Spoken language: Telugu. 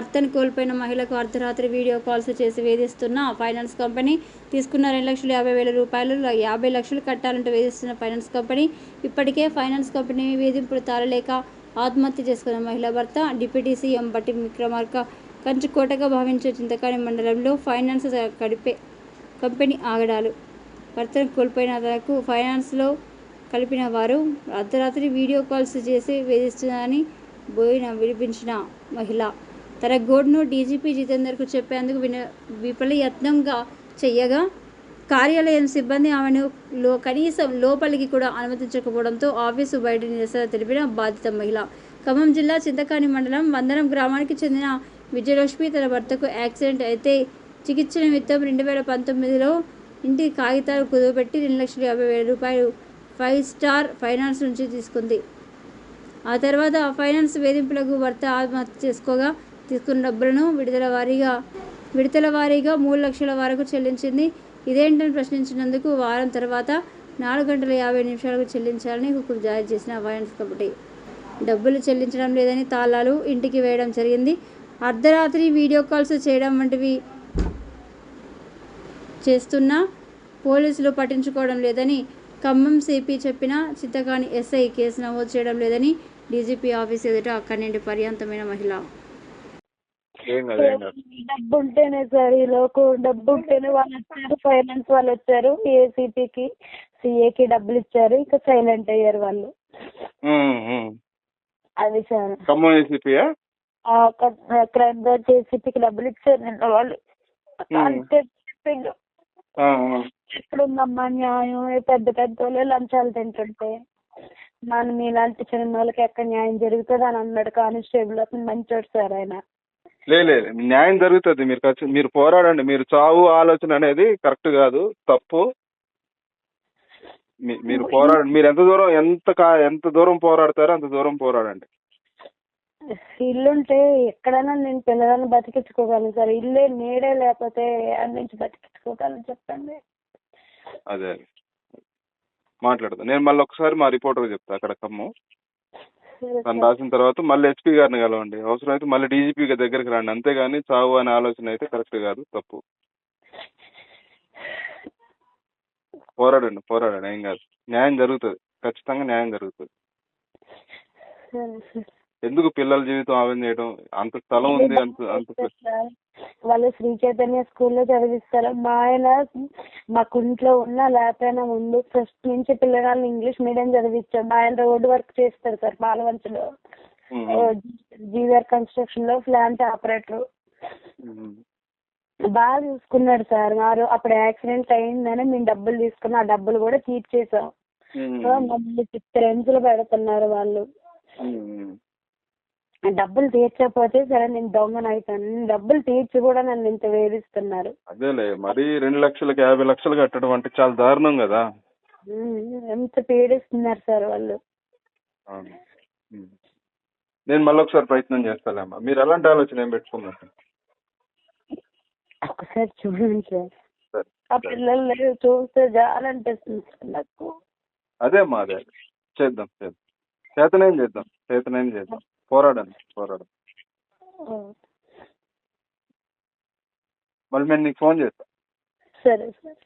భర్తను కోల్పోయిన మహిళకు అర్ధరాత్రి వీడియో కాల్స్ చేసి వేధిస్తున్న ఫైనాన్స్ కంపెనీ తీసుకున్న రెండు లక్షల యాభై వేల రూపాయలు యాభై లక్షలు కట్టాలంటూ వేధిస్తున్న ఫైనాన్స్ కంపెనీ ఇప్పటికే ఫైనాన్స్ కంపెనీ వేధింపులు తాళలేక ఆత్మహత్య చేసుకున్న మహిళ భర్త డిప్యూటీ సీఎం బట్టి విక్రమార్క కంచుకోటగా భావించే చింతకాని మండలంలో ఫైనాన్స్ గడిపే కంపెనీ ఆగడాలు. భర్తను కోల్పోయిన తనకు ఫైనాన్స్లో కలిపిన వారు అర్ధరాత్రి వీడియో కాల్స్ చేసి వేధిస్తున్నారని బోయిన విడిపించిన మహిళ. తరగోడ్ను డీజీపీ జితేందర్కు చెప్పేందుకు విన విఫల యత్నంగా చెయ్యగా కార్యాలయం సిబ్బంది ఆమెను లో కనీసం లోపలికి కూడా అనుమతించకపోవడంతో ఆఫీసు బయట నిరసన తెలిపిన బాధిత మహిళ. ఖమ్మం జిల్లా చింతకాని మండలం వందనం గ్రామానికి చెందిన విజయలక్ష్మి తన భర్తకు యాక్సిడెంట్ అయితే చికిత్స నిమిత్తం రెండు వేల పంతొమ్మిదిలో ఇంటి కాగితాలు కుదువపెట్టి రెండు లక్షల యాభై వేల రూపాయలు ఫైవ్ స్టార్ ఫైనాన్స్ నుంచి తీసుకుంది. ఆ తర్వాత ఫైనాన్స్ వేధింపులకు భర్త ఆత్మహత్య చేసుకోగా తీసుకున్న డబ్బులను విడుదల వారీగా విడతల వారీగా మూడు లక్షల వరకు చెల్లించింది. ఇదేంటని ప్రశ్నించినందుకు వారం తర్వాత నాలుగు గంటల యాభై నిమిషాలకు చెల్లించాలని హుకుం జారీ చేసిన ఫైనాన్స్ కమిటీ. డబ్బులు చెల్లించడం లేదని తాళాలు ఇంటికి వేయడం జరిగింది. అర్ధరాత్రి వీడియో కాల్స్ చేయడం వంటివి చేస్తున్నా పోలీసులు పట్టించుకోవడం లేదని ఖమ్మం సిపి చెప్పిన చిత్తకాని ఎస్ఐ కేసు నమోదు చేయడం లేదని డీజీపీ ఆఫీస్ ఎదుట అక్కడి నుండి పర్యాంతమైన మహిళ డబ్బు ఉంటేనే సార్ ఈ లోకు డబ్బు ఉంటేనే వాళ్ళు వచ్చారు ఫైనాన్స్ వాళ్ళు వచ్చారు ఏసీపీకి సిఏకి డబ్బులు ఇచ్చారు ఇంకా సైలెంట్ అయ్యారు వాళ్ళు. అది సార్. ఖమ్మం ఏసీపీయా? క్రైమ్ బ్రాంచ్ ఏసీపీకి డబ్బులు ఇచ్చారు నిన్న వాళ్ళు. చెప్పిండు ఎక్కడుందమ్మా న్యాయం? పెద్ద పెద్ద వాళ్ళు లంచాలు తింటుంటే. మనం ఇలాంటి చిన్న వాళ్ళకి ఎక్కడ న్యాయం జరుగుతుంది అని అన్నాడు కానిస్టేబుల్ అతను మంచోడు సార్ ఆయన. లేదు లేదు న్యాయం జరుగుతుంది. మీరు ఖచ్చి- మీరు పోరాడండి. మీరు చావు ఆలోచన అనేది కరెక్ట్ కాదు తప్పు. మీరు పోరాడండి మీరు ఎంత దూరం ఎంత ఎంత దూరం పోరాడతారో అంత దూరం పోరాడండి. ఇల్లుంటే ఎక్కడైనా నేను పిల్లలను బతికించుకోగలను సార్. ఇల్లే నీడే లేకపోతే నుంచి బతికించుకోగలను చెప్పండి? అదే అదే. మాట్లాడతా. నేను మళ్ళీ ఒకసారి మా రిపోర్టర్ చెప్తా అక్కడ ఖమ్మం తను. రాసిన తర్వాత మళ్ళీ ఎస్పీ గారిని కలవండి. అవసరం అయితే మళ్ళీ డీజీపీ దగ్గరికి రండి. అంతేగాని చావు అనే ఆలోచన అయితే కరెక్ట్ కాదు తప్పు. పోరాడండి పోరాడండి. ఏం కాదు. న్యాయం జరుగుతుంది. ఖచ్చితంగా న్యాయం జరుగుతుంది. ఎందుకు పిల్లల జీవితం ఆవిడ చేయడం అంత స్థలం ఉంది అంత అంత వాళ్ళు శ్రీ చైతన్య స్కూల్లో చదివిస్తారు మా ఆయన మాకు ఇంట్లో ఉన్న లేకపోయినా ముందు ఫస్ట్ నుంచి పిల్లగాళ్ళని ఇంగ్లీష్ మీడియం చదివించాం మా ఆయన రోడ్ వర్క్ చేస్తారు సార్ పాలవంచలో జీవర్ కన్స్ట్రక్షన్లో ప్లాంట్ ఆపరేటర్ బాగా చూసుకున్నాడు సార్ వారు అప్పుడు యాక్సిడెంట్ అయిందని మేము డబ్బులు తీసుకున్న ఆ డబ్బులు కూడా తీర్చేసాం మమ్మల్ని సిక్స్ రేంజ్లు పెడుతున్నారు వాళ్ళు డబ్బులు తీర్చకపోతే సరే నేను దొంగను అవుతాను. డబ్బులు తీర్చి కూడా నన్ను ఇంత వేధిస్తున్నారు. అదేలే మరి రెండు లక్షలకి యాభై లక్షలు కట్టడం అంటే చాలా దారుణం కదా. ఎంత పీడిస్తున్నారు సార్ వాళ్ళు. నేను మళ్ళీ ఒకసారి ప్రయత్నం చేస్తాలేమ్మా మీరు ఎలాంటి ఆలోచన ఏం పెట్టుకున్నారు? ఒకసారి చూడండి సార్. ఆ పిల్లల్ని చూస్తే జాలనిపిస్తుంది సార్ నాకు. అదే అమ్మా అదే. చేద్దాం చేద్దాం. చేతనేం చేద్దాం చేతనేం చేద్దాం. పోరాడండి పోరాడం మళ్ళీ నేను నీకు ఫోన్ చేస్తాను సరే సార్.